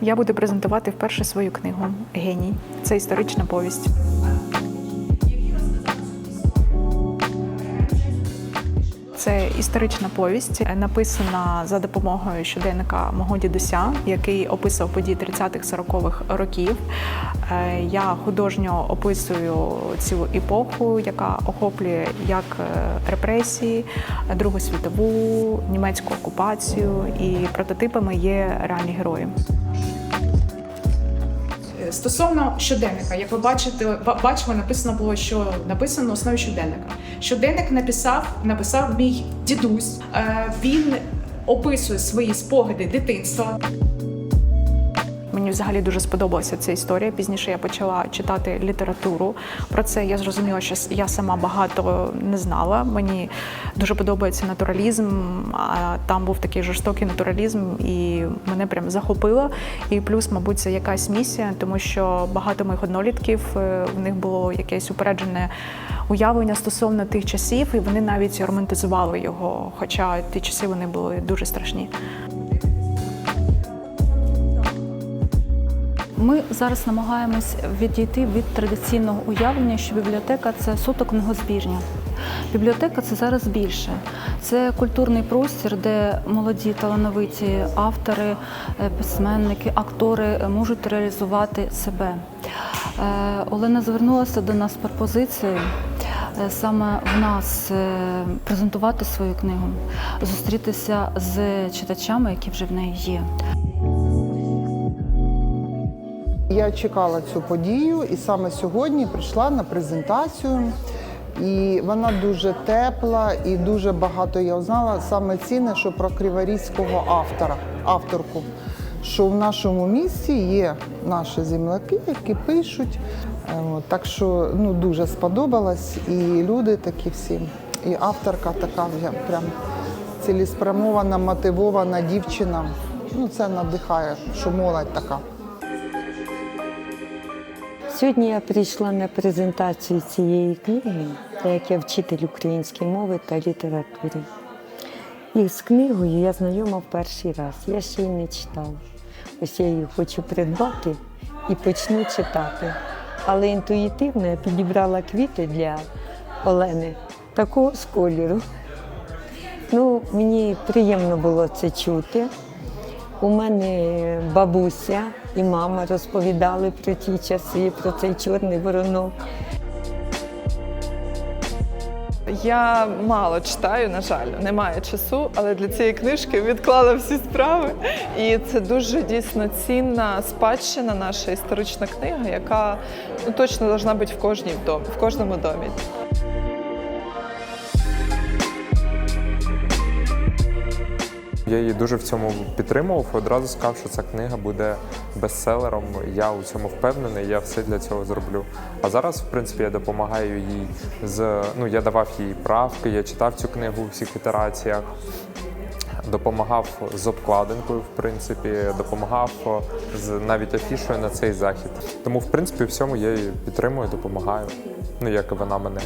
Я буду презентувати вперше свою книгу Геній. Це історична повість. Це історична повість, написана за допомогою щоденника мого дідуся, який описував події 30-х-40-х років. Е, Я художньо описую цю епоху, яка охоплює як е, репресії, Другу світову, німецьку окупацію, і прототипами є реальні герої. Стосовно щоденника, як ви бачите, ба- бачимо, написано було, що написано на основі щоденника. Щоденник написав, написав мій дідусь. Е, Він описує свої спогади дитинства. Мені взагалі дуже сподобалася ця історія. Пізніше я почала читати літературу. Про це я зрозуміла, що я сама багато не знала. Мені дуже подобається натуралізм. А там був такий жорстокий натуралізм, і мене прям захопило. І плюс, мабуть, це якась місія, тому що багато моїх однолітків е, в них було якесь упереджене уявлення стосовно тих часів, і вони навіть романтизували його. Хоча ті часи вони були дуже страшні. Ми зараз намагаємось відійти від традиційного уявлення, що бібліотека це суто книгозбірня. Бібліотека це зараз більше. Це культурний простір, де молоді талановиті автори, е, письменники, актори е, можуть реалізувати себе. Е, Олена звернулася до нас пропозицією саме в нас презентувати свою книгу, зустрітися з читачами, які вже в неї є. Я чекала цю подію і саме сьогодні прийшла на презентацію. І вона дуже тепла і дуже багато я узнала. Саме цінне, що про криворізького автора, авторку, що в нашому місті є наші земляки, які пишуть. Е, Так що ну, дуже сподобалось. І люди такі всі. І авторка така вже прям цілеспрямована, мотивована дівчина. Ну, це надихає, що молодь така. Сьогодні я прийшла на презентацію цієї книги, як я вчитель української мови та літератури. І з книгою я знайома в перший раз. Я ще й не читала. Ось я її хочу придбати і почну читати. Але інтуїтивно я підібрала квіти для Олени такого з кольору. Ну, мені приємно було це чути. У мене бабуся і мама розповідали про ті часи, про цей чорний воронок. Я мало читаю, на жаль, немає часу, але для цієї книжки відклала всі справи. І це дуже дійсно цінна спадщина, наша історична книга, яка ну, точно повинна бути в кожній в кожному домі. Я її дуже в цьому підтримував. Одразу сказав, що ця книга буде бестселером. Я у цьому впевнений, я все для цього зроблю. А зараз, в принципі, я допомагаю їй з ну я давав їй правки, я читав цю книгу у всіх ітераціях. Допомагав з обкладинкою, в принципі, допомагав з навіть афішою на цей захід. Тому, в принципі, всьому я її підтримую, допомагаю. Ну як і вона мене.